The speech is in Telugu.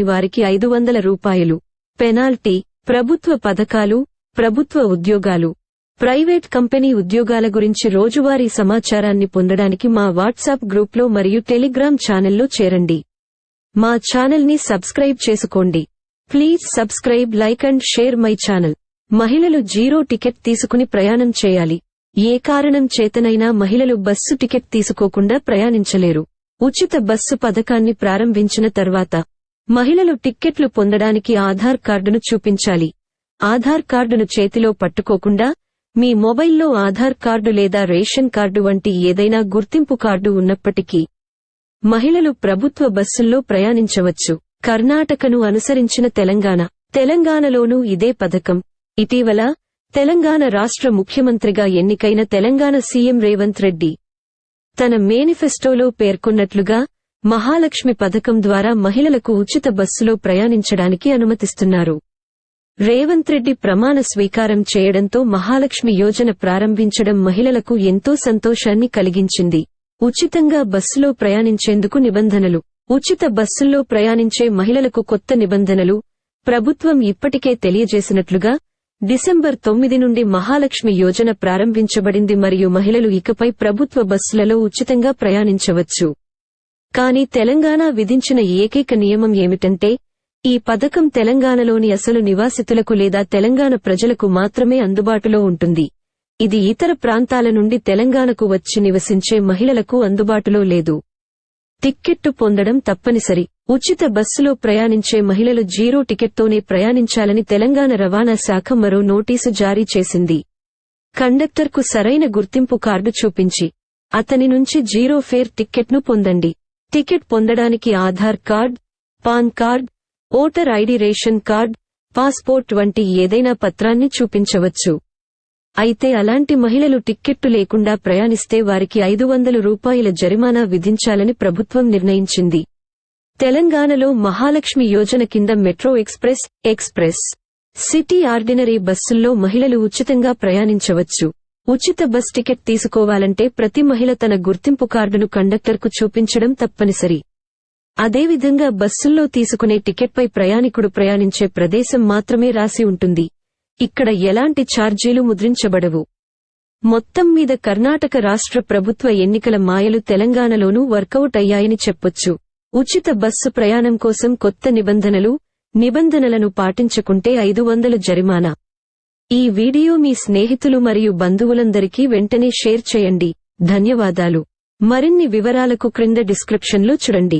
వారికి ఐదు వందల రూపాయలు. పెనాల్టీ ప్రభుత్వ పథకాలు ప్రభుత్వ ఉద్యోగాలు. ప్రైవేట్ కంపెనీ ఉద్యోగాల గురించి రోజువారీ సమాచారాన్ని పొందడానికి మా వాట్సాప్ గ్రూప్లో మరియు టెలిగ్రామ్ ఛానల్లో చేరండి. మా ఛానల్ని సబ్స్క్రైబ్ చేసుకోండి. Please subscribe like and share my channel. మహిళలు జీరో టికెట్ తీసుకుని ప్రయాణం చేయాలి. ఏ కారణం చేతనైనా మహిళలు బస్సు టికెట్ తీసుకోకుండా ప్రయాణించలేరు. ఉచిత బస్సు పథకాన్ని ప్రారంభించిన తర్వాత మహిళలు టిక్కెట్లు పొందడానికి ఆధార్ కార్డును చూపించాలి. ఆధార్ కార్డును చేతిలో పట్టుకోకుండా మీ మొబైల్లో ఆధార్ కార్డు లేదా రేషన్ కార్డు వంటి ఏదైనా గుర్తింపు కార్డు ఉన్నప్పటికీ మహిళలు ప్రభుత్వ బస్సుల్లో ప్రయాణించవచ్చు. కర్ణాటకను అనుసరించిన తెలంగాణ. తెలంగాణలోనూ ఇదే పథకం. ఇటీవల తెలంగాణ రాష్ట్ర ముఖ్యమంత్రిగా ఎన్నికైన తెలంగాణ సీఎం రేవంత్ రెడ్డి తన మేనిఫెస్టోలో పేర్కొన్నట్లుగా మహాలక్ష్మి పథకం ద్వారా మహిళలకు ఉచిత బస్సులో ప్రయాణించడానికి అనుమతిస్తున్నారు. రేవంత్ రెడ్డి ప్రమాణ స్వీకారం చేయడంతో మహాలక్ష్మి యోజన ప్రారంభించడం మహిళలకు ఎంతో సంతోషాన్ని కలిగించింది. ఉచితంగా బస్సులో ప్రయాణించేందుకు నిబంధనలు. ఉచిత బస్సుల్లో ప్రయాణించే మహిళలకు కొత్త నిబంధనలు. ప్రభుత్వం ఇప్పటికే తెలియజేసినట్లుగా డిసెంబర్ తొమ్మిది నుండి మహాలక్ష్మి యోజన ప్రారంభించబడింది మరియు మహిళలు ఇకపై ప్రభుత్వ బస్సులలో ఉచితంగా ప్రయాణించవచ్చు. కానీ తెలంగాణ విధించిన ఏకైక నియమం ఏమిటంటే ఈ పథకం తెలంగాణలోని అసలు నివాసితులకు లేదా తెలంగాణ ప్రజలకు మాత్రమే అందుబాటులో ఉంటుంది. ఇది ఇతర ప్రాంతాల నుండి తెలంగాణకు వచ్చి నివసించే మహిళలకు అందుబాటులో లేదు. టిక్కెట్టు పొందడం తప్పనిసరి. ఉచిత బస్సులో ప్రయాణించే మహిళలు జీరో టికెట్తోనే ప్రయాణించాలని తెలంగాణ రవాణా శాఖ మరో నోటీసు జారీ చేసింది. కండక్టర్కు సరైన గుర్తింపు కార్డు చూపించి అతని నుంచి జీరో ఫేర్ టిక్కెట్ను పొందండి. టికెట్ పొందడానికి Aadhaar card PAN card voter ID ration card passport వంటి ఏదైనా పత్రాన్ని చూపించవచ్చు. అయితే అలాంటి మహిళలు టిక్కెట్టు లేకుండా ప్రయాణిస్తే వారికి ఐదు వందల రూపాయల జరిమానా విధించాలని ప్రభుత్వం నిర్ణయించింది. తెలంగాణలో మహాలక్ష్మి యోజన కింద metro express express. City ordinary బస్సుల్లో మహిళలు ఉచితంగా ప్రయాణించవచ్చు. ఉచిత బస్ టికెట్ తీసుకోవాలంటే ప్రతి మహిళ తన గుర్తింపు కార్డును కండక్టర్కు చూపించడం తప్పనిసరి. అదేవిధంగా బస్సుల్లో తీసుకునే టికెట్పై ప్రయాణికుడు ప్రయాణించే ప్రదేశం మాత్రమే రాసి ఉంటుంది. ఇక్కడ ఎలాంటి ఛార్జీలు ముద్రించబడవు. మొత్తం మీద కర్ణాటక రాష్ట్ర ప్రభుత్వ ఎన్నికల మాయలు తెలంగాణలోనూ వర్కౌట్ అయ్యాయని చెప్పొచ్చు. ఉచిత బస్సు ప్రయాణం కోసం కొత్త నిబంధనలు నిబంధనలను పాటించకుంటే ఐదు వందల జరిమానా. ఈ వీడియో మీ స్నేహితులు మరియు బంధువులందరికీ వెంటనే షేర్ చేయండి. ధన్యవాదాలు. మరిన్ని వివరాలకు క్రింద డిస్క్రిప్షన్లో చూడండి.